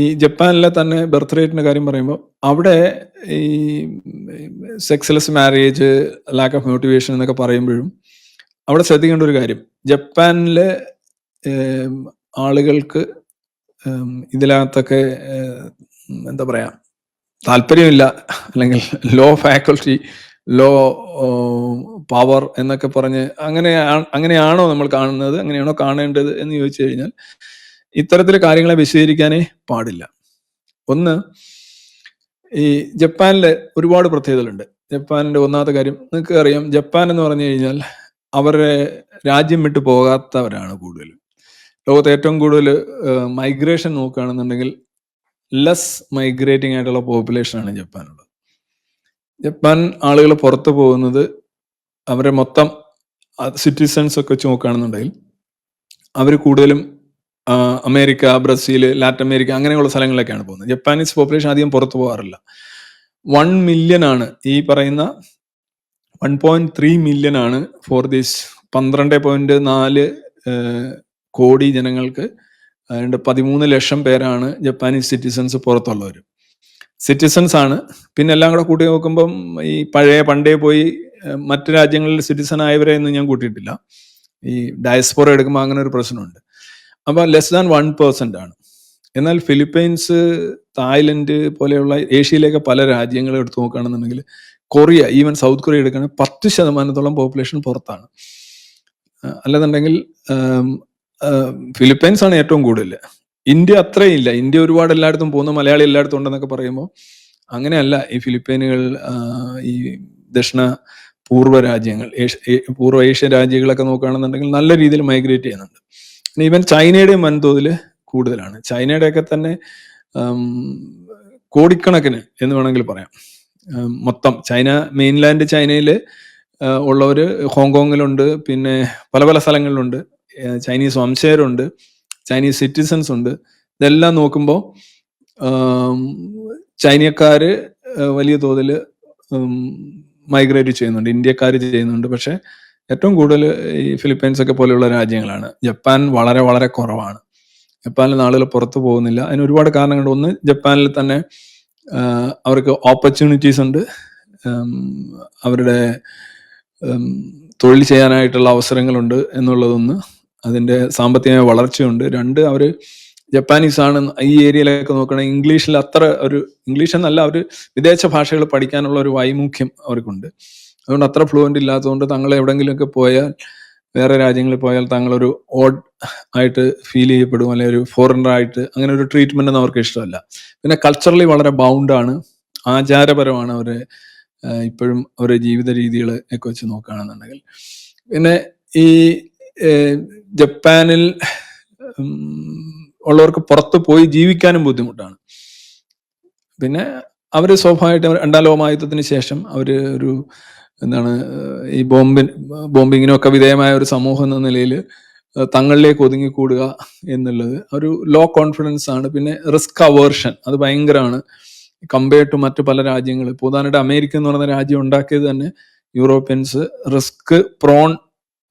ഈ ജപ്പാനിലെ തന്നെ ബർത്ത് റേറ്റിന്റെ കാര്യം പറയുമ്പോൾ അവിടെ ഈ sexless marriage lack of motivation എന്നൊക്കെ പറയുമ്പോഴും അവിടെ ശ്രദ്ധിക്കേണ്ട ഒരു കാര്യം. ജപ്പാനിലെ ആളുകൾക്ക് ഇതിനകത്തൊക്കെ എന്താ പറയാ താല്പര്യമില്ല. അല്ലെങ്കിൽ ലോ ഫാക്കൾട്ടി ലോ പവർ എന്നൊക്കെ പറഞ്ഞ് അങ്ങനെ അങ്ങനെയാണോ നമ്മൾ കാണുന്നത്? അങ്ങനെയാണോ കാണേണ്ടത് എന്ന് ചോദിച്ചു കഴിഞ്ഞാൽ ഇത്തരത്തിൽ കാര്യങ്ങളെ വിശദീകരിക്കാനേ പാടില്ല. ഒന്ന് ഈ ജപ്പാനിലെ ഒരുപാട് പ്രത്യേകതകളുണ്ട്. ജപ്പാനിന്റെ ഒന്നാമത്തെ കാര്യം നിങ്ങൾക്ക് അറിയാം ജപ്പാൻ എന്ന് പറഞ്ഞു കഴിഞ്ഞാൽ അവരുടെ രാജ്യം വിട്ടു പോകാത്തവരാണ് കൂടുതലും. ലോകത്ത് ഏറ്റവും കൂടുതൽ മൈഗ്രേഷൻ നോക്കുകയാണെന്നുണ്ടെങ്കിൽ ലെസ് മൈഗ്രേറ്റിംഗ് ആയിട്ടുള്ള പോപ്പുലേഷനാണ് ജപ്പാനുള്ളത്. ജപ്പാൻ ആളുകൾ പുറത്തു പോകുന്നത് അവരെ മൊത്തം സിറ്റിസൺസ് ഒക്കെ വെച്ച് നോക്കുകയാണെന്നുണ്ടെങ്കിൽ അവർ കൂടുതലും അമേരിക്ക ബ്രസീൽ ലാറ്റിൻ അമേരിക്ക അങ്ങനെയുള്ള സ്ഥലങ്ങളിലേക്കാണ് പോകുന്നത്. ജപ്പാനീസ് പോപ്പുലേഷൻ അധികം പുറത്തു പോകാറില്ല. വൺ മില്യൺ ആണ് ഈ പറയുന്ന വൺ പോയിന്റ് ത്രീ മില്യൺ ആണ് ഫോർ ദിസ് പന്ത്രണ്ട് പോയിന്റ് നാല് കോടി ജനങ്ങൾക്ക് അതുകൊണ്ട് പതിമൂന്ന് ലക്ഷം പേരാണ് ജപ്പാനീസ് സിറ്റിസൺസ് പുറത്തുള്ളവർ. സിറ്റിസൺസ് ആണ്. പിന്നെ എല്ലാം കൂടെ കൂട്ടി നോക്കുമ്പം ഈ പഴയ പണ്ടേ പോയി മറ്റു രാജ്യങ്ങളിൽ സിറ്റിസൺ ആയവരെ ഒന്നും ഞാൻ കൂട്ടിയിട്ടില്ല. ഈ ഡയസ്പോറ എടുക്കുമ്പോൾ അങ്ങനെ ഒരു പ്രശ്നമുണ്ട്. അപ്പോൾ ലെസ് ദാൻ വൺ പേഴ്സന്റ് ആണ്. എന്നാൽ ഫിലിപ്പൈൻസ് തായ്ലൻഡ് പോലെയുള്ള ഏഷ്യയിലേക്ക് പല രാജ്യങ്ങളും എടുത്തു നോക്കുകയാണെന്നുണ്ടെങ്കിൽ കൊറിയ ഈവൻ സൗത്ത് കൊറിയ എടുക്കുകയാണെങ്കിൽ പത്ത് ശതമാനത്തോളം പോപ്പുലേഷൻ പുറത്താണ്. അല്ലെന്നുണ്ടെങ്കിൽ ഫിലിപ്പൈൻസ് ആണ് ഏറ്റവും കൂടുതൽ. ഇന്ത്യ അത്രയും ഇല്ല. ഇന്ത്യ ഒരുപാട് എല്ലായിടത്തും പോകുന്ന. മലയാളി എല്ലായിടത്തും ഉണ്ടെന്നൊക്കെ പറയുമ്പോൾ അങ്ങനെയല്ല. ഈ ഫിലിപ്പൈനുകൾ ഈ ദക്ഷിണ പൂർവ രാജ്യങ്ങൾ പൂർവ ഏഷ്യൻ രാജ്യങ്ങളൊക്കെ നോക്കുകയാണെന്നുണ്ടെങ്കിൽ നല്ല രീതിയിൽ മൈഗ്രേറ്റ് ചെയ്യുന്നുണ്ട്. ഈവൻ ചൈനയുടെ വൻതോതിൽ കൂടുതലാണ്. ചൈനയുടെയൊക്കെ തന്നെ കോടിക്കണക്കിന് എന്ന് വേണമെങ്കിൽ പറയാം. മൊത്തം ചൈന മെയിൻലാൻഡ് ചൈനയിൽ ഉള്ളവർ ഹോങ്കോങ്ങിലുണ്ട് പിന്നെ പല പല സ്ഥലങ്ങളിലുണ്ട്. ചൈനീസ് വംശജരുണ്ട് ചൈനീസ് സിറ്റിസൺസ് ഉണ്ട്. ഇതെല്ലാം നോക്കുമ്പോൾ ചൈനക്കാർ വലിയ തോതിൽ മൈഗ്രേറ്റ് ചെയ്യുന്നുണ്ട്. ഇന്ത്യക്കാർ ചെയ്യുന്നുണ്ട്. പക്ഷെ ഏറ്റവും കൂടുതൽ ഈ ഫിലിപ്പീൻസ് ഒക്കെ പോലെയുള്ള രാജ്യങ്ങളാണ്. ജപ്പാൻ വളരെ വളരെ കുറവാണ്. ജപ്പാനിൽ ആളുകൾ പുറത്തു പോകുന്നില്ല. അതിന് ഒരുപാട് കാരണങ്ങളുണ്ട്. ഒന്ന് ജപ്പാനിൽ തന്നെ അവർക്ക് ഓപ്പർച്യൂണിറ്റീസ് ഉണ്ട്. അവരുടെ തൊഴിൽ ചെയ്യാനായിട്ടുള്ള അവസരങ്ങളുണ്ട് എന്നുള്ളതൊന്ന് അതിന്റെ സാമ്പത്തികമായ വളർച്ചയുണ്ട്. രണ്ട് അവർ ജപ്പാനീസ് ആണ് ഈ ഏരിയയിലൊക്കെ നോക്കുകയാണെങ്കിൽ ഇംഗ്ലീഷിൽ അത്ര ഒരു ഇംഗ്ലീഷ് എന്നല്ല അവർ വിദേശ ഭാഷകൾ പഠിക്കാനുള്ള ഒരു വൈമുഖ്യം അവർക്കുണ്ട്. അതുകൊണ്ട് അത്ര ഫ്ലുവന്റ് ഇല്ലാത്തതുകൊണ്ട് തങ്ങൾ എവിടെങ്കിലുമൊക്കെ പോയാൽ വേറെ രാജ്യങ്ങളിൽ പോയാൽ തങ്ങളൊരു ഓഡ് ആയിട്ട് ഫീൽ ചെയ്യപ്പെടും അല്ലെങ്കിൽ ഒരു ഫോറിനർ ആയിട്ട് അങ്ങനെ ഒരു ട്രീറ്റ്മെന്റ് ഒന്നും അവർക്ക് ഇഷ്ടമല്ല. പിന്നെ കൾച്ചറലി വളരെ ബൗണ്ടാണ് ആചാരപരമാണ് അവരെ ഇപ്പോഴും അവരെ ജീവിത രീതികൾ ഒക്കെ വെച്ച് നോക്കുകയാണെന്നുണ്ടെങ്കിൽ. പിന്നെ ഈ ജപ്പാനിൽ ഉള്ളവർക്ക് പുറത്ത് പോയി ജീവിക്കാനും ബുദ്ധിമുട്ടാണ്. പിന്നെ അവർ സ്വാഭാവികമായിട്ട് രണ്ടാം ശേഷം അവർ ഒരു എന്താണ് ഈ ബോംബിൻ ബോംബിങ്ങിനും ഒക്കെ വിധേയമായ ഒരു സമൂഹം എന്ന നിലയിൽ തങ്ങളിലേക്ക് ഒതുങ്ങിക്കൂടുക എന്നുള്ളത് ഒരു ലോ കോൺഫിഡൻസ് ആണ്. പിന്നെ റിസ്ക് അവേർഷൻ അത് ഭയങ്കരമാണ്. കമ്പയർ ടു മറ്റു പല രാജ്യങ്ങൾ പ്രധാനമായിട്ട് അമേരിക്ക എന്ന് പറയുന്ന രാജ്യം ഉണ്ടാക്കിയത് തന്നെ Europeans risk prone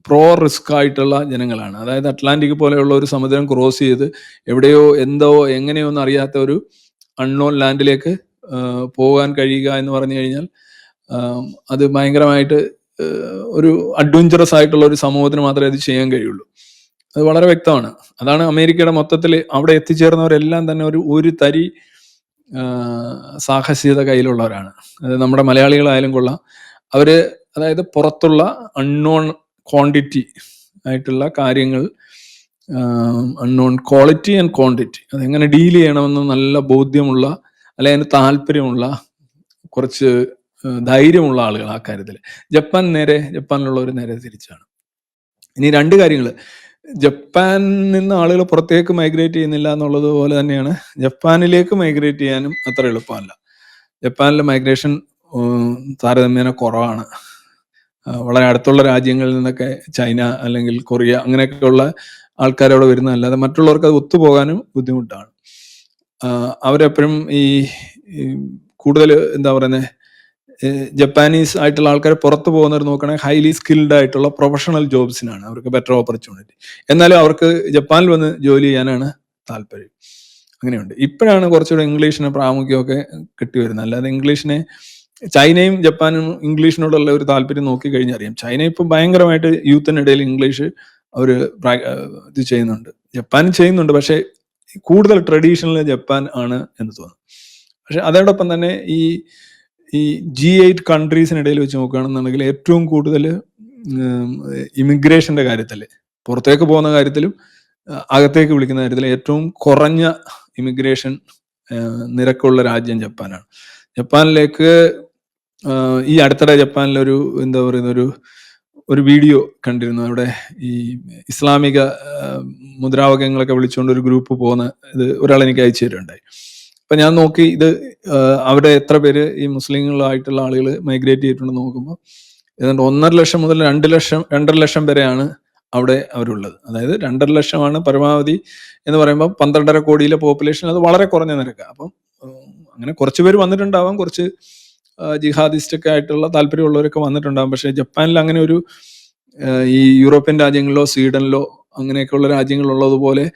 pro risk ആയിട്ടുള്ള ജനങ്ങളാണ്. അതായത് അറ്റ്ലാന്റിക് പോലെയുള്ള ഒരു സമുദ്രം ക്രോസ് ചെയ്ത് എവിടെയോ എന്തോ എങ്ങനെയോ ഒന്നും അറിയാത്ത ഒരു അൺനോൺ ലാൻഡിലേക്ക് പോകാൻ കഴിയുക എന്ന് പറഞ്ഞു കഴിഞ്ഞാൽ അത് ഭയങ്കരമായിട്ട് ഒരു അഡ്വഞ്ചറസ് ആയിട്ടുള്ള ഒരു സമൂഹത്തിന് മാത്രമേ അത് ചെയ്യാൻ കഴിയുള്ളൂ. അത് വളരെ വ്യക്തമാണ്. അതാണ് അമേരിക്കയുടെ മൊത്തത്തിൽ അവിടെ എത്തിച്ചേർന്നവരെല്ലാം തന്നെ ഒരു ഒരു തരി സാഹസികത കയ്യിലുള്ളവരാണ്. അത് നമ്മുടെ മലയാളികളായാലും കൊള്ളാം. അവർ അതായത് പുറത്തുള്ള അൺനോൺ ക്വാണ്ടിറ്റി ആയിട്ടുള്ള കാര്യങ്ങൾ അൺനോൺ ക്വാളിറ്റി ആൻഡ് ക്വാണ്ടിറ്റി അതെങ്ങനെ ഡീൽ ചെയ്യണമെന്ന് നല്ല ബോധ്യമുള്ള അല്ലെങ്കിൽ അതിന് താല്പര്യമുള്ള കുറച്ച് ധൈര്യമുള്ള ആളുകൾ ആ കാര്യത്തിൽ. ജപ്പാൻ നേരെ ജപ്പാനിലുള്ളവർ നേരെ തിരിച്ചാണ്. ഇനി രണ്ട് കാര്യങ്ങൾ. ജപ്പാനിൽ നിന്ന് ആളുകൾ പുറത്തേക്ക് മൈഗ്രേറ്റ് ചെയ്യുന്നില്ല എന്നുള്ളത് പോലെ തന്നെയാണ് ജപ്പാനിലേക്ക് മൈഗ്രേറ്റ് ചെയ്യാനും അത്ര എളുപ്പമല്ല. ജപ്പാനിലെ മൈഗ്രേഷൻ താരതമ്യേന കുറവാണ്. വളരെ അടുത്തുള്ള രാജ്യങ്ങളിൽ നിന്നൊക്കെ ചൈന അല്ലെങ്കിൽ കൊറിയ അങ്ങനെയൊക്കെയുള്ള ആൾക്കാർ അവിടെ വരുന്നതല്ലാതെ മറ്റുള്ളവർക്ക് അത് ഒത്തുപോകാനും ബുദ്ധിമുട്ടാണ്. അവരെപ്പോഴും ഈ കൂടുതൽ എന്താ പറയുന്നത് ജപ്പാനീസ് ആയിട്ടുള്ള ആൾക്കാർ പുറത്തു പോകുന്നവർ നോക്കുകയാണെങ്കിൽ ഹൈലി സ്കിൽഡ് ആയിട്ടുള്ള പ്രൊഫഷണൽ ജോബ്സിനാണ് അവർക്ക് ബെറ്റർ ഓപ്പർച്യൂണിറ്റി എന്നാലും അവർക്ക് ജപ്പാനിൽ വന്ന് ജോലി ചെയ്യാനാണ് താല്പര്യം. അങ്ങനെയുണ്ട്. ഇപ്പോഴാണ് കുറച്ചുകൂടെ ഇംഗ്ലീഷിന് പ്രാമുഖ്യമൊക്കെ കിട്ടി വരുന്നത് അല്ലാതെ ഇംഗ്ലീഷിനെ ചൈനയും ജപ്പാനും ഇംഗ്ലീഷിനോടുള്ള ഒരു താല്പര്യം നോക്കി കഴിഞ്ഞാൽ അറിയാം. ചൈന ഇപ്പം ഭയങ്കരമായിട്ട് യൂത്തിനിടയിൽ ഇംഗ്ലീഷ് അവർ ഇത് ചെയ്യുന്നുണ്ട്. ജപ്പാൻ ചെയ്യുന്നുണ്ട്. പക്ഷേ കൂടുതൽ ട്രഡീഷണൽ ജപ്പാൻ ആണ് എന്ന് തോന്നുന്നു. പക്ഷെ അതോടൊപ്പം തന്നെ ഈ ഈ ജി എയ്റ്റ് കൺട്രീസിനിടയിൽ വെച്ച് നോക്കുകയാണെന്നുണ്ടെങ്കിൽ ഏറ്റവും കൂടുതൽ ഇമിഗ്രേഷന്റെ കാര്യത്തിൽ പുറത്തേക്ക് പോകുന്ന കാര്യത്തിലും അകത്തേക്ക് വിളിക്കുന്ന കാര്യത്തിൽ ഏറ്റവും കുറഞ്ഞ ഇമിഗ്രേഷൻ നിരക്കുള്ള രാജ്യം ജപ്പാനാണ്. ജപ്പാനിലേക്ക് ഈ അടുത്തിടെ ജപ്പാനിലൊരു എന്താ പറയുന്ന ഒരു ഒരു വീഡിയോ കണ്ടിരുന്നു. അവിടെ ഈ ഇസ്ലാമിക മുദ്രാവാക്യങ്ങളൊക്കെ വിളിച്ചുകൊണ്ട് ഒരു ഗ്രൂപ്പ് പോകുന്ന ഇത് ഒരാൾ എനിക്ക് അയച്ചു തരുണ്ടായി അപ്പൊ ഞാൻ നോക്കി ഇത് അവിടെ എത്ര പേര് ഈ മുസ്ലിങ്ങളായിട്ടുള്ള ആളുകൾ മൈഗ്രേറ്റ് ചെയ്തിട്ടുണ്ടെന്ന് നോക്കുമ്പോൾ ഏതാണ്ട് ഒന്നര ലക്ഷം മുതൽ രണ്ട് ലക്ഷം രണ്ടര ലക്ഷം വരെയാണ് അവിടെ അവരുള്ളത്. അതായത് രണ്ടര ലക്ഷമാണ് പരമാവധി എന്ന് പറയുമ്പോൾ പന്ത്രണ്ടര കോടിയിലെ പോപ്പുലേഷൻ അത് വളരെ കുറഞ്ഞ നിരക്ക്. അപ്പം അങ്ങനെ കുറച്ച് പേര് വന്നിട്ടുണ്ടാവാം. കുറച്ച് ജിഹാദിസ്റ്റൊക്കെ ആയിട്ടുള്ള താല്പര്യമുള്ളവരൊക്കെ വന്നിട്ടുണ്ടാകും പക്ഷേ ജപ്പാനിൽ അങ്ങനെ ഒരു ഈ യൂറോപ്യൻ രാജ്യങ്ങളിലോ സ്വീഡനിലോ അങ്ങനെയൊക്കെയുള്ള രാജ്യങ്ങളുള്ളതുപോലെ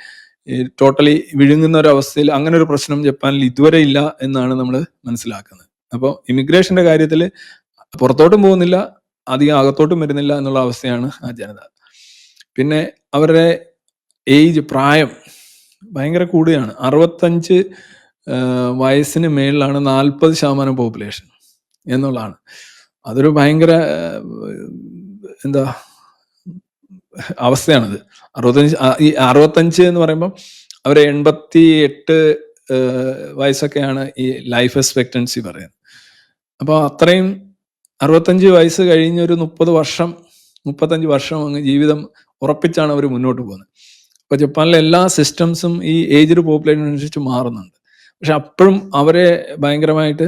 ടോട്ടലി വിഴുങ്ങുന്ന ഒരു അവസ്ഥയിൽ അങ്ങനെ ഒരു പ്രശ്നം ജപ്പാനിൽ ഇതുവരെ ഇല്ല എന്നാണ് നമ്മൾ മനസ്സിലാക്കുന്നത്. അപ്പോൾ ഇമിഗ്രേഷന്റെ കാര്യത്തിൽ പുറത്തോട്ടും പോകുന്നില്ല അധികം അകത്തോട്ടും വരുന്നില്ല എന്നുള്ള അവസ്ഥയാണ് ആ ജനത. പിന്നെ അവരുടെ ഏജ് പ്രായം ഭയങ്കര കൂടുകയാണ് അറുപത്തഞ്ച് വയസ്സിന് മേളിലാണ് നാൽപ്പത് ശതമാനം പോപ്പുലേഷൻ എന്നുള്ളതാണ്. അതൊരു ഭയങ്കര എന്താ അവസ്ഥയാണത്. അറുപത്തഞ്ച് ഈ അറുപത്തഞ്ച് എന്ന് പറയുമ്പോൾ അവർ എൺപത്തി എട്ട് വയസ്സൊക്കെയാണ് ഈ ലൈഫ് എക്സ്പെക്റ്റൻസി പറയുന്നത്. അപ്പോൾ അത്രയും അറുപത്തഞ്ച് വയസ്സ് കഴിഞ്ഞൊരു മുപ്പത് വർഷം മുപ്പത്തഞ്ച് വർഷം അങ്ങ് ജീവിതം ഉറപ്പിച്ചാണ് അവർ മുന്നോട്ട് പോകുന്നത്. അപ്പോൾ ജപ്പാനിലെ എല്ലാ സിസ്റ്റംസും ഈ ഏജ്ഡ് പോപ്പുലേഷൻ അനുസരിച്ച് മാറുന്നുണ്ട്. പക്ഷെ അപ്പോഴും അവരെ ഭയങ്കരമായിട്ട്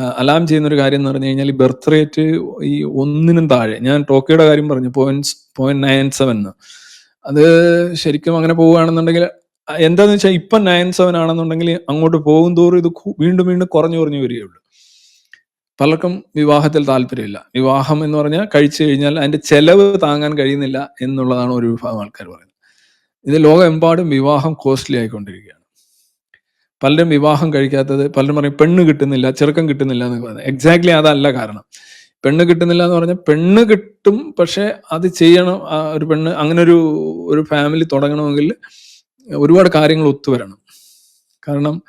അലാം ചെയ്യുന്ന ഒരു കാര്യം എന്ന് പറഞ്ഞു കഴിഞ്ഞാൽ ഈ ബർത്ത് റേറ്റ് ഈ ഒന്നിനും താഴെ. ഞാൻ ടോക്കിയുടെ കാര്യം പറഞ്ഞു പോയിന്റ് പോയിന്റ് നയൻ സെവൻ അത് ശരിക്കും അങ്ങനെ പോവുകയാണെന്നുണ്ടെങ്കിൽ എന്താന്ന് വെച്ചാൽ ഇപ്പം നയൻ സെവൻ ആണെന്നുണ്ടെങ്കിൽ അങ്ങോട്ട് പോകും തോറും ഇത് വീണ്ടും വീണ്ടും കുറഞ്ഞു കുറഞ്ഞു വരികയുള്ളൂ. പലർക്കും വിവാഹത്തിൽ താല്പര്യമില്ല. വിവാഹം എന്ന് പറഞ്ഞാൽ കഴിച്ചു കഴിഞ്ഞാൽ അതിന്റെ ചെലവ് താങ്ങാൻ കഴിയുന്നില്ല എന്നുള്ളതാണ് ഒരു വിഭാഗം ആൾക്കാർ പറയുന്നത്. ഇത് ലോകമെമ്പാടും വിവാഹം കോസ്റ്റ്ലി ആയിക്കൊണ്ടിരിക്കുകയാണ്. പലരും വിവാഹം കഴിക്കാത്തത് പലരും പറയും പെണ്ണ് കിട്ടുന്നില്ല ചെറുക്കം കിട്ടുന്നില്ല എന്ന് പറയുന്നത്. എക്സാക്ട്ലി അതല്ല കാരണം. പെണ്ണ് കിട്ടുന്നില്ല എന്ന് പറഞ്ഞാൽ പെണ്ണ് കിട്ടും പക്ഷെ അത് ചെയ്യണം ഒരു പെണ്ണ് അങ്ങനെ ഒരു ഒരു ഫാമിലി തുടങ്ങണമെങ്കിൽ ഒരുപാട് കാര്യങ്ങൾ ഒത്തുവരണം കാരണം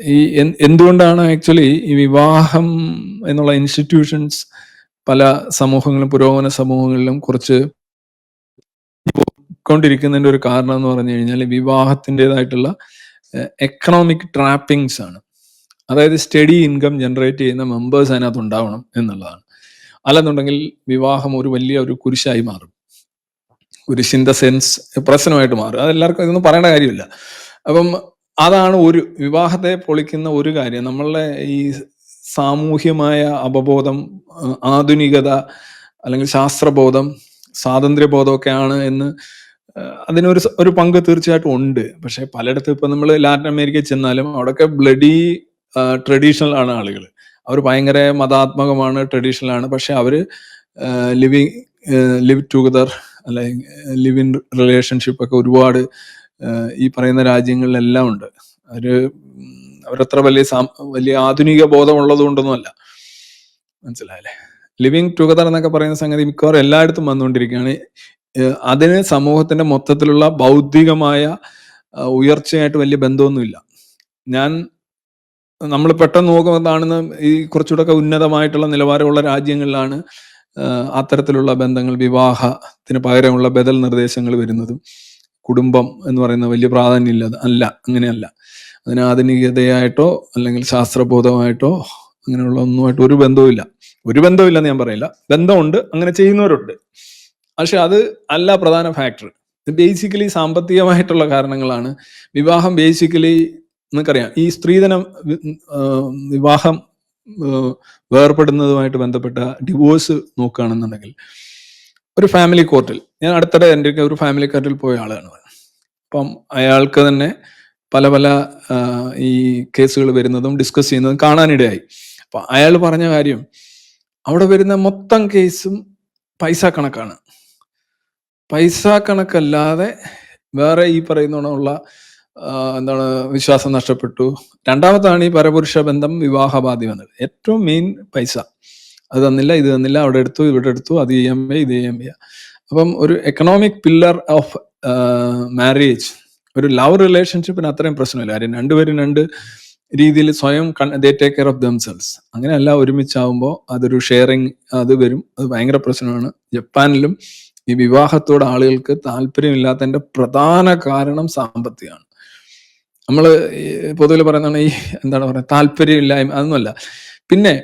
ഈ എന്തുകൊണ്ടാണ് ആക്ച്വലി ഈ വിവാഹം എന്നുള്ള ഇൻസ്റ്റിറ്റ്യൂഷൻസ് പല സമൂഹങ്ങളിലും പുരോഗമന സമൂഹങ്ങളിലും കുറച്ച് കൊണ്ടിരിക്കുന്നതിന്റെ ഒരു കാരണം എന്ന് പറഞ്ഞു കഴിഞ്ഞാൽ വിവാഹത്തിന്റെതായിട്ടുള്ള എക്കണോമിക് ട്രാപ്പിങ്സ് ആണ്. അതായത് സ്റ്റഡി ഇൻകം ജനറേറ്റ് ചെയ്യുന്ന മെമ്പേഴ്സ് അതിനകത്ത് ഉണ്ടാവണം എന്നുള്ളതാണ്. അല്ലെന്നുണ്ടെങ്കിൽ വിവാഹം ഒരു വലിയ ഒരു കുരിശായി മാറും. കുരിശിന്റെ സെൻസ് പ്രശ്നമായിട്ട് മാറും. അതെല്ലാവർക്കും ഇതൊന്നും പറയേണ്ട കാര്യമില്ല. അപ്പം അതാണ് ഒരു വിവാഹത്തെ പൊളിക്കുന്ന ഒരു കാര്യം. നമ്മളുടെ ഈ സാമൂഹ്യമായ അവബോധം ആധുനികത അല്ലെങ്കിൽ ശാസ്ത്രബോധം സ്വാതന്ത്ര്യബോധമൊക്കെയാണ് എന്ന് അതിനൊരു ഒരു പങ്ക് തീർച്ചയായിട്ടും ഉണ്ട്. പക്ഷെ പലയിടത്തും ഇപ്പൊ നമ്മൾ ലാറ്റിൻ അമേരിക്കയിൽ ചെന്നാലും അവിടെയൊക്കെ ബ്ലഡി ട്രഡീഷണൽ ആണ് ആളുകൾ അവർ ഭയങ്കര മതാത്മകമാണ് ട്രഡീഷണൽ ആണ്. പക്ഷെ അവർ ലിവിങ് ലിവ് ടുഗദർ അല്ലെങ്കിൽ ലിവ് ഇൻ റിലേഷൻഷിപ്പ് ഒക്കെ ഒരുപാട് ഈ പറയുന്ന രാജ്യങ്ങളിലെല്ലാം ഉണ്ട്. അവർ അവരത്ര വലിയ വലിയ ആധുനിക ബോധമുള്ളത് കൊണ്ടൊന്നുമല്ല മനസ്സിലായല്ലേ? ലിവിങ് ടുഗദർ എന്നൊക്കെ പറയുന്ന സംഗതി മിക്കവാറും എല്ലായിടത്തും വന്നുകൊണ്ടിരിക്കുകയാണ്. അതിന് സമൂഹത്തിന്റെ മൊത്തത്തിലുള്ള ബൗദ്ധികമായ ഉയർച്ചയായിട്ട് വലിയ ബന്ധമൊന്നുമില്ല. ഞാൻ നമ്മൾ പെട്ടെന്ന് നോക്കുന്നതാണെന്ന് ഈ കുറച്ചുകൂടെ ഉന്നതമായിട്ടുള്ള നിലവാരമുള്ള രാജ്യങ്ങളിലാണ് അത്തരത്തിലുള്ള ബന്ധങ്ങൾ വിവാഹത്തിന് പകരമുള്ള ബദൽ നിർദ്ദേശങ്ങൾ വരുന്നതും കുടുംബം എന്ന് പറയുന്ന വലിയ പ്രാധാന്യമില്ല അല്ല അങ്ങനെയല്ല. അതിന് ആധുനികതയായിട്ടോ അല്ലെങ്കിൽ ശാസ്ത്രബോധമായിട്ടോ അങ്ങനെയുള്ള ഒന്നുമായിട്ട് ഒരു ബന്ധവുമില്ല. ഒരു ബന്ധവുമില്ലെന്ന് ഞാൻ പറയില്ല. ബന്ധമുണ്ട് അങ്ങനെ ചെയ്യുന്നവരുണ്ട്. പക്ഷെ അത് അല്ല പ്രധാന ഫാക്ടർ ബേസിക്കലി സാമ്പത്തികമായിട്ടുള്ള കാരണങ്ങളാണ്. വിവാഹം ബേസിക്കലി നിങ്ങൾക്കറിയാം ഈ സ്ത്രീധനം വിവാഹം വേർപെടുന്നതുമായിട്ട് ബന്ധപ്പെട്ട ഡിവോഴ്സ് നോക്കുകയാണെന്നുണ്ടെങ്കിൽ ഒരു ഫാമിലി കോർട്ടിൽ ഞാൻ അടുത്തിടെ എന്റെ ഒരു ഫാമിലി കോർട്ടിൽ പോയ ആളാണ് അപ്പം അയാൾക്ക് തന്നെ പല പല ഈ കേസുകൾ വരുന്നതും ഡിസ്കസ് ചെയ്യുന്നതും കാണാനിടയായി. അപ്പം അയാൾ പറഞ്ഞ കാര്യം അവിടെ വരുന്ന മൊത്തം കേസും പൈസ കണക്കാണ്. പൈസ കണക്കല്ലാതെ വേറെ ഈ പറയുന്നതിനുള്ള എന്താണ് വിശ്വാസം നഷ്ടപ്പെട്ടു. രണ്ടാമത്താണ് ഈ പരപുരുഷ ബന്ധം വിവാഹബാധി വന്നത് ഏറ്റവും മെയിൻ പൈസ. അത് തന്നില്ല ഇത് തന്നില്ല അവിടെ എടുത്തു ഇവിടെ എടുത്തു അത് ചെയ്യാൻ വയ്യ ഇത് ചെയ്യാൻ വയ്യ. അപ്പം ഒരു എക്കണോമിക് പില്ലർ ഓഫ് മാരേജ് ഒരു ലവ് റിലേഷൻഷിപ്പിന് അത്രയും പ്രശ്നമില്ല. കാര്യം രണ്ടുപേരും രണ്ട് രീതിയിൽ സ്വയം they take care of themselves അങ്ങനെയല്ല ഒരുമിച്ചാവുമ്പോൾ അതൊരു ഷെയറിങ് അത് വരും. അത് ഭയങ്കര പ്രശ്നമാണ്. ജപ്പാനിലും ഈ വിവാഹത്തോട് ആളുകൾക്ക് താല്പര്യമില്ലാത്തതിന്റെ പ്രധാന കാരണം സാമ്പത്തികമാണ്. നമ്മൾ പൊതുവിൽ പറയുന്നതാണ് ഈ എന്താണ് പറയുക താല്പര്യമില്ലായ്മ അതൊന്നുമല്ല. പിന്നെ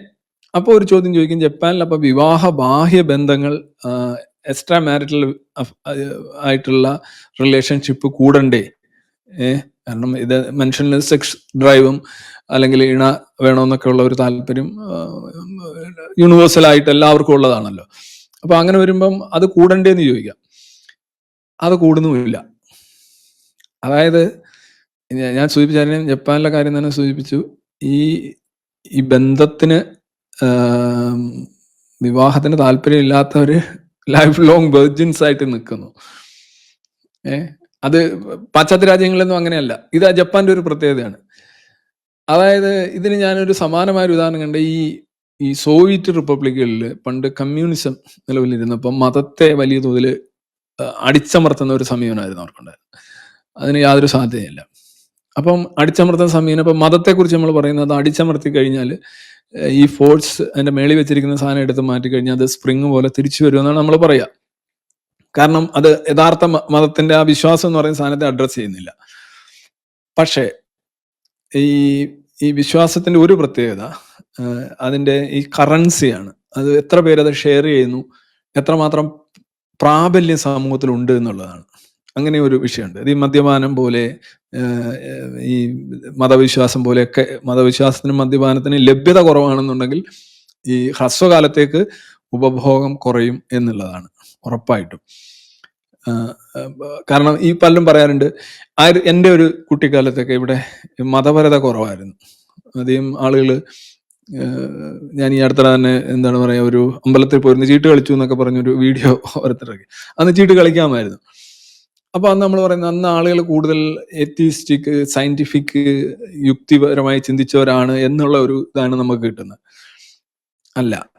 അപ്പോൾ ഒരു ചോദ്യം ചോദിക്കും ജപ്പാനിൽ അപ്പോൾ വിവാഹ ബാഹ്യ ബന്ധങ്ങൾ എക്സ്ട്രാ മാരിറ്റൽ ആയിട്ടുള്ള റിലേഷൻഷിപ്പ് കൂടണ്ടേ? ഏ കാരണം ഇത് മനുഷ്യന് സെക്സ് ഡ്രൈവും അല്ലെങ്കിൽ ഇണ വേണമെന്നൊക്കെ ഉള്ള ഒരു താല്പര്യം യൂണിവേഴ്സൽ ആയിട്ട് എല്ലാവർക്കും ഉള്ളതാണല്ലോ. അപ്പൊ അങ്ങനെ വരുമ്പം അത് കൂടണ്ടേന്ന് ചോദിക്കാം. അത് കൂടുന്നുമില്ല. അതായത് ഞാൻ സൂചിപ്പിച്ചാലും ജപ്പാനിലെ കാര്യം തന്നെ സൂചിപ്പിച്ചു. ഈ ഈ ബന്ധത്തിന് വിവാഹത്തിന് വിവാഹത്തിന് താല്പര്യമില്ലാത്തവർ ലൈഫ് ലോങ് വെർജിൻസ് ആയിട്ട് നിൽക്കുന്നു ഏ? അത് പാശ്ചാത്യ രാജ്യങ്ങളിലൊന്നും അങ്ങനെയല്ല. ഇത് ജപ്പാന്റെ ഒരു പ്രത്യേകതയാണ്. അതായത് ഇതിന് ഞാനൊരു സമാനമായ ഒരു ഉദാഹരണം കണ്ട ഈ ഈ സോവിയറ്റ് റിപ്പബ്ലിക്കുകളിൽ പണ്ട് കമ്മ്യൂണിസം നിലവിലിരുന്നപ്പോൾ മതത്തെ വലിയ തോതിൽ അടിച്ചമർത്തുന്ന ഒരു സമീപനമായിരുന്നു അവർക്കുണ്ടായിരുന്നത് അതിന് യാതൊരു സാധ്യതയില്ല. അപ്പം അടിച്ചമർത്തുന്ന സമീപനം ഇപ്പം മതത്തെക്കുറിച്ച് നമ്മൾ പറയുന്നത് അടിച്ചമർത്തി കഴിഞ്ഞാൽ ഈ ഫോഴ്സ് അതിന്റെ മേളിൽ വെച്ചിരിക്കുന്ന സാധനം എടുത്ത് മാറ്റി കഴിഞ്ഞാൽ അത് സ്പ്രിങ് പോലെ തിരിച്ചു വരുമെന്നാണ് നമ്മൾ പറയുക കാരണം അത് യഥാർത്ഥ മതത്തിന്റെ ആ വിശ്വാസം എന്ന് പറയുന്ന സാധനത്തെ അഡ്രസ്സ് ചെയ്യുന്നില്ല. പക്ഷേ ഈ ഈ വിശ്വാസത്തിന്റെ ഒരു പ്രത്യേകത ആ, അതിന്റെ ഈ കറൻസിയാണ് അത് എത്ര പേരത് ഷെയർ ചെയ്യുന്നു എത്രമാത്രം പ്രാബല്യം സമൂഹത്തിൽ ഉണ്ട് എന്നുള്ളതാണ്. അങ്ങനെ ഒരു വിഷയമുണ്ട്. അത് ഈ മദ്യപാനം പോലെ ഈ മതവിശ്വാസം പോലെയൊക്കെ മതവിശ്വാസത്തിനും മദ്യപാനത്തിനും ലഭ്യത കുറവാണെന്നുണ്ടെങ്കിൽ ഈ ഹ്രസ്വകാലത്തേക്ക് ഉപഭോഗം കുറയും എന്നുള്ളതാണ് ഉറപ്പായിട്ടും. കാരണം ഈ പലരും പറയാറുണ്ട് ആ എന്റെ ഒരു കുട്ടിക്കാലത്തൊക്കെ ഇവിടെ മതപരത കുറവായിരുന്നു. അധികം ആളുകൾ ഞാൻ ഈ അടുത്തിടെ തന്നെ എന്താണ് പറയുക ഒരു അമ്പലത്തിൽ പോയിരുന്നു. ചീട്ട് കളിച്ചു എന്നൊക്കെ പറഞ്ഞൊരു വീഡിയോ ഓരോരുത്തരൊക്കെ അന്ന് ചീട്ട് കളിക്കാമായിരുന്നു. അപ്പൊ അന്ന് നമ്മൾ പറയുന്നത് അന്ന് ആളുകൾ കൂടുതൽ എത്തിയിസ്റ്റിക് സയന്റിഫിക് യുക്തിപരമായി ചിന്തിച്ചവരാണ് എന്നുള്ള ഒരു ഇതാണ് നമുക്ക് കിട്ടുന്നത്. അല്ല.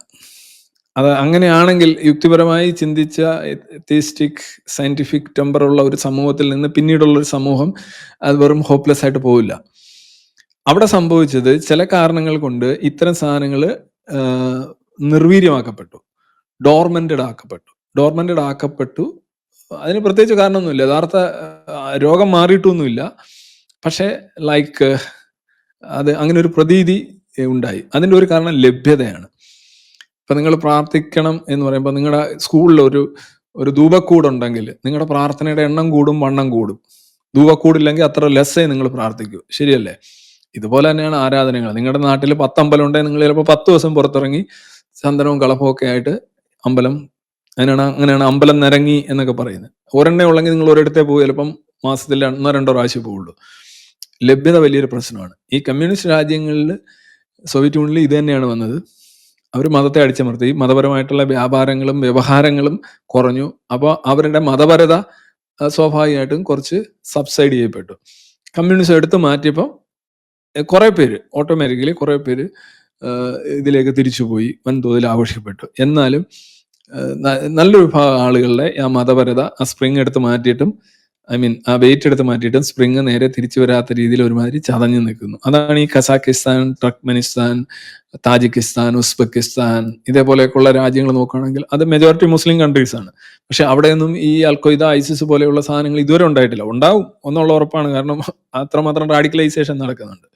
അത് അങ്ങനെയാണെങ്കിൽ യുക്തിപരമായി ചിന്തിച്ച എത്തിയിസ്റ്റിക് സയന്റിഫിക് ടെമ്പർ ഉള്ള ഒരു സമൂഹത്തിൽ നിന്ന് പിന്നീടുള്ള ഒരു സമൂഹം അത് വെറും ഹോപ്പ്ലെസ് ആയിട്ട് പോവില്ല. അവിടെ സംഭവിച്ചത് ചില കാരണങ്ങൾ കൊണ്ട് ഇത്തരം സാധനങ്ങൾ നിർവീര്യമാക്കപ്പെട്ടു. ഡോർമെന്റഡ് ആക്കപ്പെട്ടു. ഡോർമെന്റഡ് ആക്കപ്പെട്ടു. അതിന് പ്രത്യേകിച്ച് കാരണമൊന്നുമില്ല. യഥാർത്ഥ രോഗം മാറിയിട്ടൊന്നുമില്ല. പക്ഷേ ലൈക്ക് അത് അങ്ങനെ ഒരു പ്രതീതി ഉണ്ടായി. അതിന്റെ ഒരു കാരണം ലഭ്യതയാണ്. ഇപ്പൊ നിങ്ങൾ പ്രാർത്ഥിക്കണം എന്ന് പറയുമ്പോൾ നിങ്ങളുടെ സ്കൂളിൽ ഒരു ഒരു ധൂപക്കൂടുണ്ടെങ്കിൽ നിങ്ങളുടെ പ്രാർത്ഥനയുടെ എണ്ണം കൂടും വണ്ണം കൂടും. ധൂപക്കൂടില്ലെങ്കിൽ അത്ര ലെസ്സേ നിങ്ങൾ പ്രാർത്ഥിക്കൂ. ശരിയല്ലേ? ഇതുപോലെ തന്നെയാണ് ആരാധനകൾ. നിങ്ങളുടെ നാട്ടിൽ പത്ത് അമ്പലം ഉണ്ടെങ്കിൽ നിങ്ങൾ ചിലപ്പോൾ പത്ത് ദിവസം പുറത്തിറങ്ങി ചന്ദനവും കളപ്പവും ഒക്കെ ആയിട്ട് അമ്പലം അതിനാണ് അങ്ങനെയാണ് അമ്പലം നിരങ്ങി എന്നൊക്കെ പറയുന്നത്. ഒരെണ്ണേ ഉള്ളെങ്കിൽ നിങ്ങൾ ഒരിടത്തേ പോകും ചിലപ്പം മാസത്തിൽ ഒന്നോ രണ്ടോ പ്രാവശ്യം പോവുള്ളൂ. ലഭ്യത വലിയൊരു പ്രശ്നമാണ്. ഈ കമ്മ്യൂണിസ്റ്റ് രാജ്യങ്ങളിൽ സോവിയറ്റ് യൂണിയനിൽ ഇത് തന്നെയാണ് വന്നത്. അവർ മതത്തെ അടിച്ചമർത്തി. മതപരമായിട്ടുള്ള വ്യാപാരങ്ങളും വ്യവഹാരങ്ങളും കുറഞ്ഞു. അപ്പോൾ അവരുടെ മതപരത സ്വാഭാവികമായിട്ടും കുറച്ച് സബ്സൈഡ് ചെയ്യപ്പെട്ടു. കമ്മ്യൂണിസം എടുത്തു മാറ്റിയപ്പോൾ കുറെ പേര് ഓട്ടോമാറ്റിക്കലി കുറെ പേര് ഇതിലേക്ക് തിരിച്ചുപോയി വൻതോതിൽ ആഘോഷിക്കപ്പെട്ടു. എന്നാലും നല്ല നല്ലൊരു വിഭാഗം ആളുകളുടെ ആ മതപരത ആ സ്പ്രിങ് എടുത്ത് മാറ്റിയിട്ടും ഐ മീൻ ആ വെയിറ്റ് എടുത്ത് മാറ്റിയിട്ടും സ്പ്രിങ് നേരെ തിരിച്ചു വരാത്ത രീതിയിൽ ഒരുമാതിരി ചതഞ്ഞു നിൽക്കുന്നു. അതാണ് ഈ കസാക്കിസ്ഥാൻ ടർക്ക്മെനിസ്ഥാൻ താജിക്കിസ്ഥാൻ ഉസ്ബെക്കിസ്ഥാൻ ഇതേപോലെയൊക്കെയുള്ള രാജ്യങ്ങൾ നോക്കുകയാണെങ്കിൽ അത് മെജോറിറ്റി മുസ്ലിം കൺട്രീസ് ആണ്. പക്ഷെ അവിടെയൊന്നും ഈ അൽക്കൊയ്ത ഐസിസ് പോലെയുള്ള സാധനങ്ങൾ ഇതുവരെ ഉണ്ടായിട്ടില്ല. ഉണ്ടാവും എന്നുള്ള ഉറപ്പാണ്. കാരണം അത്രമാത്രം റാഡിക്കലൈസേഷൻ നടക്കുന്നുണ്ട്.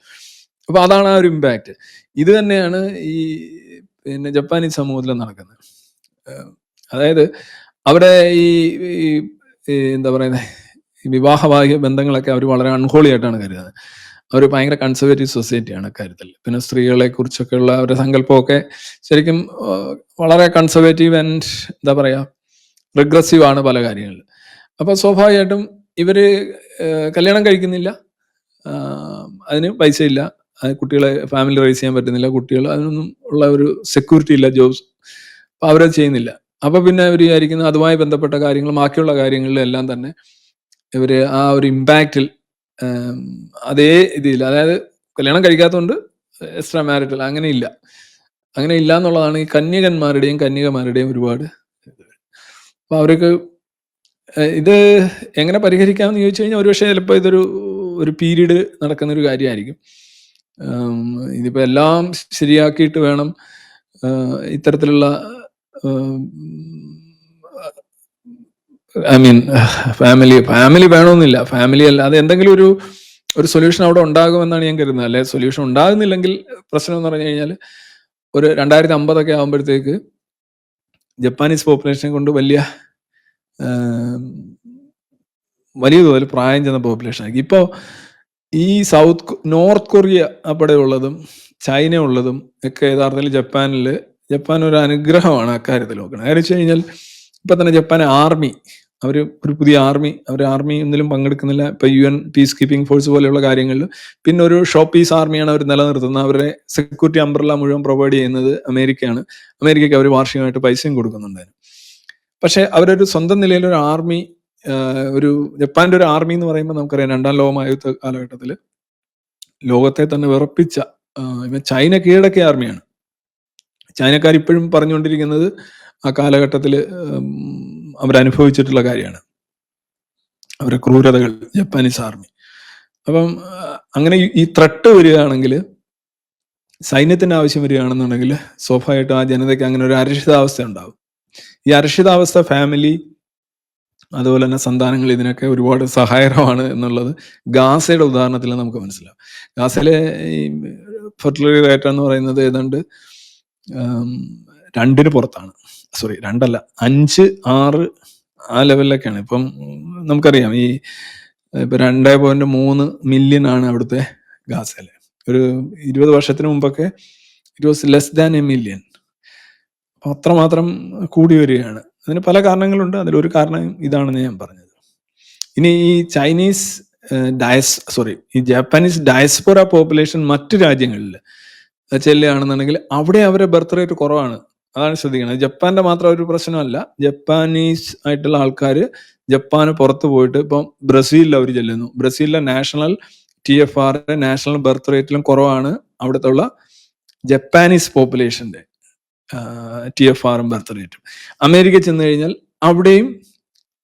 അപ്പൊ അതാണ് ആ ഒരു ഇമ്പാക്റ്റ് ഇത് തന്നെയാണ് ഈ പിന്നെ ജപ്പാനീസ് സമൂഹത്തിൽ നടക്കുന്നത്. അതായത് അവിടെ ഈ എന്താ പറയുന്നത് വിവാഹ വിവാഹബാഹ്യ ബന്ധങ്ങളൊക്കെ അവർ വളരെ അൺഹോളി ആയിട്ടാണ് കരുതുന്നത്. അവർ ഭയങ്കര കൺസർവേറ്റീവ് സൊസൈറ്റിയാണ് കാര്യത്തിൽ പിന്നെ സ്ത്രീകളെ കുറിച്ചൊക്കെ ഉള്ള അവരുടെ സങ്കല്പമൊക്കെ ശരിക്കും വളരെ കൺസർവേറ്റീവ് ആൻഡ് എന്താ പറയാ റിഗ്രസീവ് ആണ് പല കാര്യങ്ങളിൽ അപ്പൊ സ്വാഭാവികമായിട്ടും ഇവർ കല്യാണം കഴിക്കുന്നില്ല. അതിന് പൈസ ഇല്ല അത് കുട്ടികളെ ഫാമിലി റൈസ് ചെയ്യാൻ പറ്റുന്നില്ല കുട്ടികൾ അതിനൊന്നും ഉള്ള ഒരു സെക്യൂരിറ്റി ഇല്ല ജോബ്സ് അപ്പം അവരത് ചെയ്യുന്നില്ല. അപ്പോൾ പിന്നെ അവർ വിചാരിക്കുന്ന അതുമായി ബന്ധപ്പെട്ട കാര്യങ്ങൾ ബാക്കിയുള്ള കാര്യങ്ങളിലെല്ലാം തന്നെ ഇവർ ആ ഒരു ഇമ്പാക്റ്റിൽ അതേ ഇതിൽ അതായത് കല്യാണം കഴിക്കാത്തതുകൊണ്ട് എക്സ്ട്രാ മാരിറ്റൽ അങ്ങനെ ഇല്ല. അങ്ങനെ ഇല്ല എന്നുള്ളതാണ് ഈ കന്യകന്മാരുടെയും കന്യകമാരുടെയും ഒരുപാട് അപ്പോൾ അവർക്ക് ഇത് എങ്ങനെ പരിഹരിക്കാമെന്ന് ചോദിച്ചു കഴിഞ്ഞാൽ ഒരുപക്ഷെ ചിലപ്പോൾ ഇതൊരു ഒരു പീരീഡ് നടക്കുന്ന ഒരു കാര്യമായിരിക്കും. ഉം, ഇതിപ്പോ എല്ലാം ശരിയാക്കിയിട്ട് വേണം ഇത്തരത്തിലുള്ള ഐ മീൻ ഫാമിലി ഫാമിലി വേണമെന്നില്ല. ഫാമിലി അല്ല അത് എന്തെങ്കിലും ഒരു ഒരു സൊല്യൂഷൻ അവിടെ ഉണ്ടാകുമെന്നാണ് ഞാൻ കരുതുന്നത്. അല്ലെ സൊല്യൂഷൻ ഉണ്ടാകുന്നില്ലെങ്കിൽ പ്രശ്നം എന്ന് പറഞ്ഞു കഴിഞ്ഞാൽ ഒരു രണ്ടായിരത്തി അമ്പതൊക്കെ ആകുമ്പോഴത്തേക്ക് ജപ്പാനീസ് പോപ്പുലേഷനെ കൊണ്ട് വലിയ വലിയ തോതിൽ പ്രായം ചെന്ന പോപ്പുലേഷൻ ആക്കി ഇപ്പോൾ ഈ സൗത്ത് നോർത്ത് കൊറിയ അവിടെ ഉള്ളതും ചൈന ഉള്ളതും ഒക്കെ യഥാർത്ഥത്തിൽ ജപ്പാനിൽ ജപ്പാൻ ഒരു അനുഗ്രഹമാണ് അക്കാര്യത്തിൽ നോക്കുന്നത് കാര്യം വെച്ച് കഴിഞ്ഞാൽ ഇപ്പൊ തന്നെ ജപ്പാൻ ആർമി അവർ ഒരു പുതിയ ആർമി അവർ ആർമി ഒന്നിലും പങ്കെടുക്കുന്നില്ല. ഇപ്പൊ U N peacekeeping force പോലെയുള്ള കാര്യങ്ങളിൽ പിന്നെ ഒരു ഷോ പീസ് ആർമിയാണ് അവർ നിലനിർത്തുന്നത്. അവരുടെ സെക്യൂരിറ്റി അംബ്രല്ല മുഴുവൻ പ്രൊവൈഡ് ചെയ്യുന്നത് അമേരിക്കയാണ്. അമേരിക്കയ്ക്ക് അവർ വാർഷികമായിട്ട് പൈസയും കൊടുക്കുന്നുണ്ടായിരുന്നു പക്ഷെ അവരൊരു സ്വന്തം നിലയിൽ ഒരു ആർമി ഒരു ജപ്പാന്റെ ഒരു ആർമി എന്ന് പറയുമ്പോൾ നമുക്കറിയാം രണ്ടാം ലോക മഹായുദ്ധ കാലഘട്ടത്തിൽ ലോകത്തെ തന്നെ വിറപ്പിച്ച ചൈന കീഴടക്കിയ ആർമിയാണ് ചൈനക്കാർ ഇപ്പോഴും പറഞ്ഞുകൊണ്ടിരിക്കുന്നത് ആ കാലഘട്ടത്തിൽ അവരനുഭവിച്ചിട്ടുള്ള കാര്യമാണ്. അവരുടെ ക്രൂരതകൾ ജപ്പാനീസ് ആർമി അപ്പം അങ്ങനെ ഈ- ത്രട്ട് വരികയാണെങ്കിൽ സൈന്യത്തിന്റെ ആവശ്യം വരികയാണെന്നുണ്ടെങ്കിൽ സ്വാഭാവികമായിട്ടും ആ ജനതയ്ക്ക് അങ്ങനെ ഒരു അരക്ഷിതാവസ്ഥ ഉണ്ടാവും. ഈ അരക്ഷിതാവസ്ഥ ഫാമിലി അതുപോലെ തന്നെ സന്താനങ്ങൾ ഇതിനൊക്കെ ഒരുപാട് സഹായകരമാണ് എന്നുള്ളത് ഗാസയുടെ ഉദാഹരണത്തിൽ നമുക്ക് മനസ്സിലാവും ഗാസയിലെ ഈ ഫെർട്ടിലിറ്റി റേറ്റ് എന്ന് പറയുന്നത് ഏതാണ്ട് രണ്ടിന് പുറത്താണ്. സോറി രണ്ടല്ല അഞ്ച് ആറ് ആ ലെവലിലൊക്കെയാണ് ഇപ്പം നമുക്കറിയാം ഈ ഇപ്പം രണ്ടേ പോയിന്റ് മൂന്ന് മില്യൺ ആണ് അവിടുത്തെ ഗാസയിലെ. ഒരു ഇരുപത് വർഷത്തിന് മുമ്പൊക്കെ it was less than a million അത്രമാത്രം കൂടി വരികയാണ്. അതിന് പല കാരണങ്ങളുണ്ട്. അതിലൊരു കാരണം ഇതാണെന്ന് ഞാൻ പറഞ്ഞത്. ഇനി ഈ ചൈനീസ് ഡയസ് സോറി ഈ ജാപ്പാനീസ് ഡയസ്പൊറ പോപ്പുലേഷൻ മറ്റു രാജ്യങ്ങളിൽ ചെല്ലുകയാണെന്നുണ്ടെങ്കിൽ അവിടെ അവരെ ബർത്ത് റേറ്റ് കുറവാണ്. അതാണ് ശ്രദ്ധിക്കുന്നത് ജപ്പാന്റെ മാത്രം ഒരു പ്രശ്നമല്ല. ജപ്പാനീസ് ആയിട്ടുള്ള ആൾക്കാർ ജപ്പാന് പുറത്ത് പോയിട്ട് ഇപ്പം ബ്രസീലിൽ അവർ ചെല്ലുന്നു. ബ്രസീലിലെ നാഷണൽ ടി എഫ് ആറിന്റെ നാഷണൽ ബർത്ത് റേറ്റിലും കുറവാണ് അവിടുത്തെ ജപ്പാനീസ് പോപ്പുലേഷന്റെ ടി എഫ് ആറും ബർത്ത് റേറ്റും അമേരിക്ക ചെന്ന് കഴിഞ്ഞാൽ അവിടെയും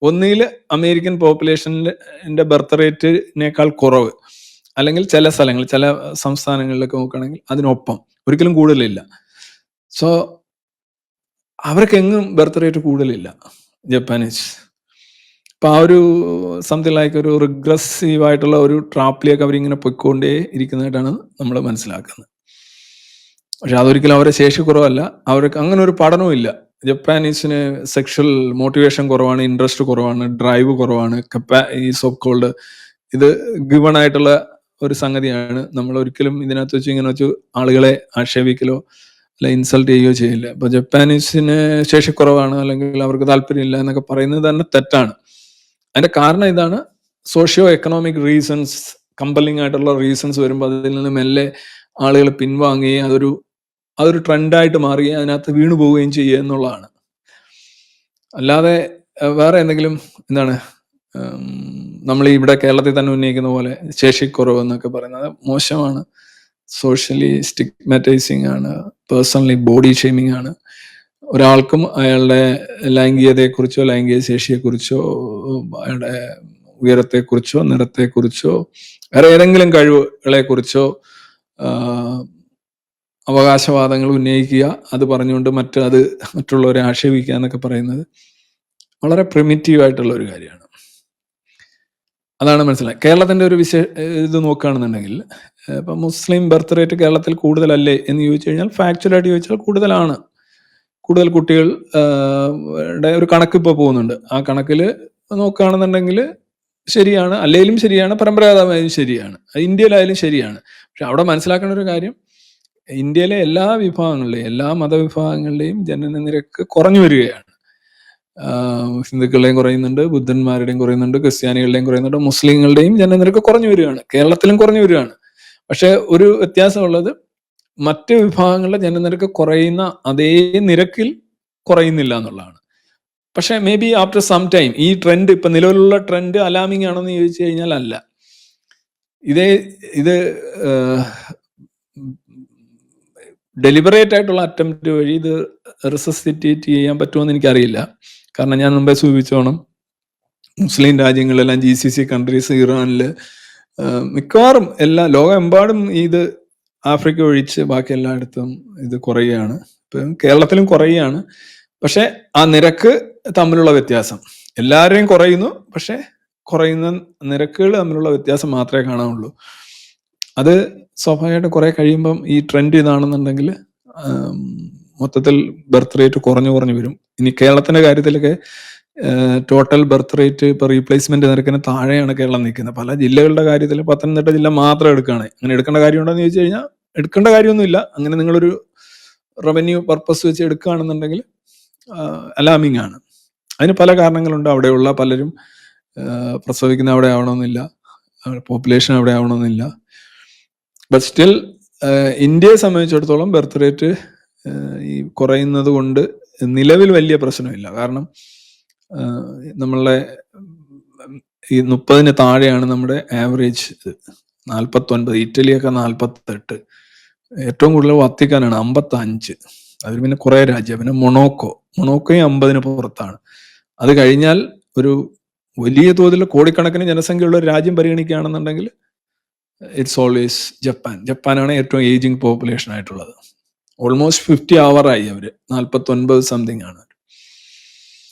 ഒന്നുകിൽ അമേരിക്കൻ പോപ്പുലേഷന്റെ ബർത്ത് റേറ്റിനേക്കാൾ കുറവ്. അല്ലെങ്കിൽ ചില സ്ഥലങ്ങൾ ചില സംസ്ഥാനങ്ങളിലൊക്കെ നോക്കുകയാണെങ്കിൽ അതിനൊപ്പം. ഒരിക്കലും കൂടുതലില്ല. സോ അവർക്ക് എങ്ങും ബർത്ത് റേറ്റ് കൂടുതലില്ല. ജപ്പാനീസ്. അപ്പം ആ ഒരു സംതിങ് ലൈക്ക് ഒരു റിഗ്രസീവായിട്ടുള്ള ഒരു ട്രാപ്പിലേക്ക് അവരിങ്ങനെ പൊയ്ക്കൊണ്ടേ ഇരിക്കുന്നതായിട്ടാണ് നമ്മൾ മനസ്സിലാക്കുന്നത്. പക്ഷെ അതൊരിക്കലും അവരെ ശേഷി കുറവല്ല. അവർക്ക് അങ്ങനെ ഒരു പഠനവും ഇല്ല. ജപ്പാനീസിന് സെക്ഷൽ മോട്ടിവേഷൻ കുറവാണ് ഇൻട്രസ്റ്റ് കുറവാണ് ഡ്രൈവ് കുറവാണ് കപ്പാ ഈ സോപ്പ് കോൾഡ് ഇത് ഗിവൺ ആയിട്ടുള്ള ഒരു സംഗതിയാണ്. നമ്മൾ ഒരിക്കലും ഇതിനകത്ത് വെച്ച് ഇങ്ങനെ വെച്ച് ആളുകളെ ആക്ഷേപിക്കലോ അല്ല ഇൻസൾട്ട് ചെയ്യുകയോ ചെയ്യില്ല. ഇപ്പൊ ജപ്പാനീസിന് ശേഷി കുറവാണ് അല്ലെങ്കിൽ അവർക്ക് താല്പര്യമില്ല എന്നൊക്കെ പറയുന്നത് തന്നെ തെറ്റാണ്. അതിന്റെ കാരണം ഇതാണ്. സോഷ്യോ എക്കണോമിക് റീസൺസ് കമ്പലിംഗ് ആയിട്ടുള്ള റീസൺസ് വരുമ്പോൾ അതിൽ നിന്ന് മെല്ലെ ആളുകൾ പിൻവാങ്ങുകയും അതൊരു അതൊരു ട്രെൻഡായിട്ട് മാറി അതിനകത്ത് വീണു പോവുകയും ചെയ്യുക എന്നുള്ളതാണ്. അല്ലാതെ വേറെ എന്തെങ്കിലും എന്താണ് നമ്മൾ ഇവിടെ കേരളത്തിൽ തന്നെ ഉന്നയിക്കുന്ന പോലെ ശേഷിക്കുറവ് എന്നൊക്കെ പറയുന്നത് മോശമാണ്. സോഷ്യലി സ്റ്റിഗ്മാറ്റൈസിങ് ആണ് പേഴ്സണലി ബോഡി ഷെയ്മിങ് ആണ്. ഒരാൾക്കും അയാളുടെ ലൈംഗികതയെക്കുറിച്ചോ ലൈംഗിക ശേഷിയെക്കുറിച്ചോ അയാളുടെ ഉയരത്തെക്കുറിച്ചോ നിറത്തെക്കുറിച്ചോ വേറെ ഏതെങ്കിലും കഴിവുകളെ കുറിച്ചോ അവകാശവാദങ്ങൾ ഉന്നയിക്കുക അത് പറഞ്ഞുകൊണ്ട് മറ്റ് അത് മറ്റുള്ളവരെ ആക്ഷേപിക്കുക എന്നൊക്കെ പറയുന്നത് വളരെ പ്രിമിറ്റീവ് ആയിട്ടുള്ള ഒരു കാര്യമാണ്. അതാണ് മനസ്സിലായത് കേരളത്തിന്റെ ഒരു വിശേ ഇത് നോക്കുകയാണെന്നുണ്ടെങ്കിൽ ഇപ്പം മുസ്ലിം ബർത്ത് റേറ്റ് കേരളത്തിൽ കൂടുതലല്ലേ എന്ന് ചോദിച്ചു കഴിഞ്ഞാൽ ഫാക്ച്വലായിട്ട് ചോദിച്ചാൽ കൂടുതലാണ്. കൂടുതൽ കുട്ടികൾ ഒരു കണക്ക് ഇപ്പോൾ പോകുന്നുണ്ട്. ആ കണക്കിൽ നോക്കുകയാണെന്നുണ്ടെങ്കിൽ ശരിയാണ്. അല്ലെങ്കിലും ശരിയാണ് പരമ്പരാഗതമായും ശരിയാണ്. ഇന്ത്യയിലായാലും ശരിയാണ്. പക്ഷെ അവിടെ മനസ്സിലാക്കേണ്ട ഒരു കാര്യം ഇന്ത്യയിലെ എല്ലാ വിഭാഗങ്ങളുടെയും എല്ലാ മതവിഭാഗങ്ങളുടെയും ജനന നിരക്ക് കുറഞ്ഞു വരികയാണ്. ഹിന്ദുക്കളുടെയും കുറയുന്നുണ്ട് ബുദ്ധന്മാരുടെയും കുറയുന്നുണ്ട് ക്രിസ്ത്യാനികളുടെയും കുറയുന്നുണ്ട് മുസ്ലിങ്ങളുടെയും ജനനിരക്ക് കുറഞ്ഞു വരികയാണ് കേരളത്തിലും കുറഞ്ഞു വരികയാണ്. പക്ഷെ ഒരു വ്യത്യാസമുള്ളത് മറ്റ് വിഭാഗങ്ങളുടെ ജനനിരക്ക് കുറയുന്ന അതേ നിരക്കിൽ കുറയുന്നില്ല എന്നുള്ളതാണ്. പക്ഷെ maybe after some time ഈ ട്രെൻഡ് ഇപ്പൊ നിലവിലുള്ള ട്രെൻഡ് അലാമിങ് ആണെന്ന് ചോദിച്ചു കഴിഞ്ഞാൽ അല്ല. ഇതേ ഇത് ഡെലിബറേറ്റ് ആയിട്ടുള്ള അറ്റംപ്റ്റ് വഴി ഇത് റിസസിറ്റേറ്റ് ചെയ്യാൻ പറ്റുമെന്ന് എനിക്കറിയില്ല. കാരണം ഞാൻ മുമ്പേ സൂചിപ്പിച്ചോണം മുസ്ലിം രാജ്യങ്ങളിലെല്ലാം ജി സി സി കൺട്രീസ് ഇറാനിൽ മിക്കവാറും എല്ലാ ലോകമെമ്പാടും ഇത് ആഫ്രിക്ക ഒഴിച്ച് ബാക്കി എല്ലായിടത്തും ഇത് കുറയുകയാണ്. ഇപ്പം കേരളത്തിലും കുറയുകയാണ്. പക്ഷേ ആ നിരക്ക് തമ്മിലുള്ള വ്യത്യാസം. എല്ലാവരെയും കുറയുന്നു പക്ഷേ കുറയുന്ന നിരക്കുകൾ തമ്മിലുള്ള വ്യത്യാസം മാത്രമേ കാണാനുള്ളൂ അത് സ്വാഭാവികമായിട്ട് കുറെ കഴിയുമ്പം ഈ ട്രെൻഡ് ഇതാണെന്നുണ്ടെങ്കിൽ മൊത്തത്തിൽ ബർത്ത് റേറ്റ് കുറഞ്ഞു കുറഞ്ഞു വരും. ഇനി കേരളത്തിന്റെ കാര്യത്തിലൊക്കെ ടോട്ടൽ ബർത്ത് റേറ്റ് ഇപ്പൊ റീപ്ലേസ്മെന്റ് നിരക്കിന് താഴെയാണ് കേരളം നിൽക്കുന്നത്. പല ജില്ലകളുടെ കാര്യത്തിൽ പത്തനംതിട്ട ജില്ല മാത്രം എടുക്കുകയാണ്. അങ്ങനെ എടുക്കേണ്ട കാര്യമുണ്ടോ എന്ന് ചോദിച്ചു കഴിഞ്ഞാൽ എടുക്കേണ്ട കാര്യമൊന്നുമില്ല. അങ്ങനെ നിങ്ങളൊരു റവന്യൂ പർപ്പസ് വെച്ച് എടുക്കുകയാണെന്നുണ്ടെങ്കിൽ അലാമിങ് ആണ്. അതിന് പല കാരണങ്ങളുണ്ട്. അവിടെയുള്ള പലരും പ്രസവിക്കുന്ന അവിടെ ആവണമെന്നില്ല. പോപ്പുലേഷൻ അവിടെ ആവണമെന്നില്ല. ബട്ട് സ്റ്റിൽ ഇന്ത്യയെ സംബന്ധിച്ചിടത്തോളം ബർത്ത് റേറ്റ് ഈ കുറയുന്നത് കൊണ്ട് നിലവിൽ വലിയ പ്രശ്നമില്ല. കാരണം നമ്മളെ ഈ മുപ്പതിന് താഴെയാണ് നമ്മുടെ ആവറേജ് നാൽപ്പത്തൊൻപത് ഇറ്റലിയൊക്കെ നാൽപ്പത്തെട്ട് ഏറ്റവും കൂടുതൽ വത്തിക്കാനാണ് അമ്പത്തി അഞ്ച് അതിൽ പിന്നെ കുറെ രാജ്യം പിന്നെ മൊണോക്കോ. മൊണോക്കോയും അമ്പതിന് പുറത്താണ്. അത് കഴിഞ്ഞാൽ ഒരു വലിയ തോതിൽ കോടിക്കണക്കിന് ജനസംഖ്യയുള്ള ഒരു രാജ്യം പരിഗണിക്കുകയാണെന്നുണ്ടെങ്കിൽ ഇറ്റ്സ് ഓൾവേസ് ജപ്പാൻ ജപ്പാനാണ് ഏറ്റവും ഏജിങ് പോപ്പുലേഷൻ ആയിട്ടുള്ളത്. ഓൾമോസ്റ്റ് ഫിഫ്റ്റി ആയി അവർ നാൽപ്പത്തി ഒൻപത് സംതിങ് ആണ്.